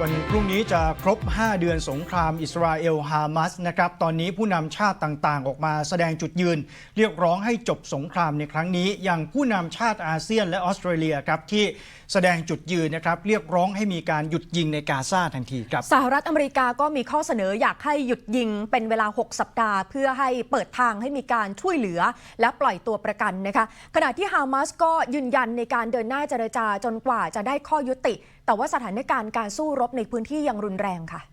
วันพรุ่งนี้จะครบ 5 เดือนสงครามอิสราเอลฮามาสนะครับ ตอนนี้ผู้นำชาติต่างๆ ออกมาแสดงจุดยืน เรียกร้องให้จบสงครามในครั้งนี้ อย่างผู้นำชาติอาเซียนและออสเตรเลียครับที่แสดงจุดยืนนะครับ เรียกร้องให้มีการหยุดยิงในกาซาทันทีครับ สหรัฐอเมริกาก็มีข้อเสนออยากให้หยุดยิงเป็นเวลา 6 สัปดาห์ เพื่อให้เปิดทางให้มีการช่วยเหลือ และปล่อยตัวประกันนะคะ ขณะที่ฮามาสก็ยืนยันในการเดินหน้าเจรจาจนกว่าจะได้ข้อยุติแต่ว่าสถานการณ์การสู้รบในพื้นที่ยังรุนแรงค่ะ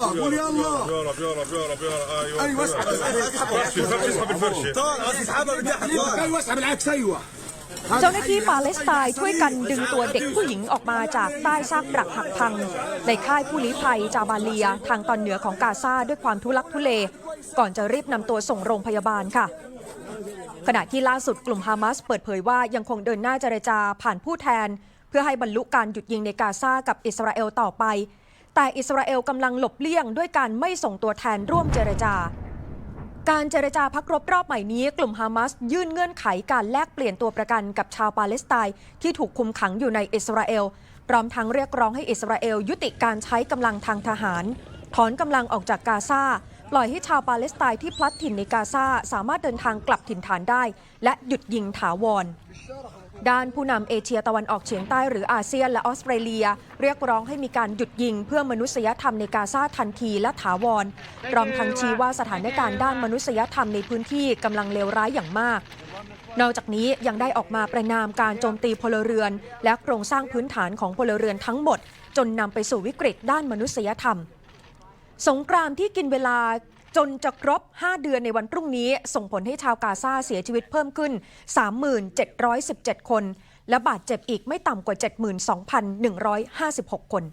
قول يا الله يا رب يا رب يا رب يا رب ايوه ايوه اسحب اسحب فرشي فرشي اسحب الفرشه طال بس اسحبها بالجحد ايوه اسحب العكس ايوه เจ้าหน้าที่ปาเลสไตน์ช่วยกันดึงตัวเด็กผู้หญิงออกมาจากใต้ซากปรักหักพัง ในค่ายผู้ลี้ภัยจาบาเลีย ทางตอนเหนือของกาซาด้วยความทุลักทุเล ก่อนจะรีบนำตัวส่งโรงพยาบาลค่ะ ขณะที่ล่าสุดกลุ่มฮามาสเปิดเผยว่ายังคงเดินหน้าเจรจาผ่านผู้แทน เ พื่อให้บรรลุการหยุดยิงในกาซากับอิสราเอลต่อไป แต่อิสราเอลกำลังหลบเลี่ยงด้วยการไม่ส่งตัวแทนร่วมเจรจา การเจรจาพักรบรอบใหม่นี้ กลุ่มฮามาสยื่นเงื่อนไขการแลกเปลี่ยนตัวประกันกับชาวปาเลสไตน์ที่ถูกคุมขังอยู่ในอิสราเอลพร้อมทั้งเรียกร้องให้อิสราเอลยุติการใช้กำลังทางทหาร ถอนกำลังออกจากกาซาปล่อยให้ชาวปาเลสไตน์ที่พลัดถิ่นในกาซาสามารถเดินทางกลับถิ่นฐานได้ และหยุดยิงถาวร ด้านผู้นำเอเชียตะวันออกเฉียงใต้หรืออาเซียนและออสเตรเลีย เรียกร้องให้มีการหยุดยิงเพื่อมนุษยธรรมในกาซาทันทีและถาวรพร้อมทั้งชี้ว่าสถานการณ์ด้านมนุษยธรรมในพื้นที่กำลังเลวร้ายอย่างมาก นอกจากนี้ยังได้ออกมาประนามการโจมตีพลเรือน และโครงสร้างพื้นฐานของพลเรือนทั้งหมด จนนำไปสู่วิกฤตด้านมนุษยธรรม สงครามที่กินเวลา จนจะครบ 5 เดือนในวันพรุ่งนี้ ส่งผลให้ชาวกาซาเสียชีวิตเพิ่มขึ้น 3717 คน และบาดเจ็บอีกไม่ต่ำกว่า 72,156 คน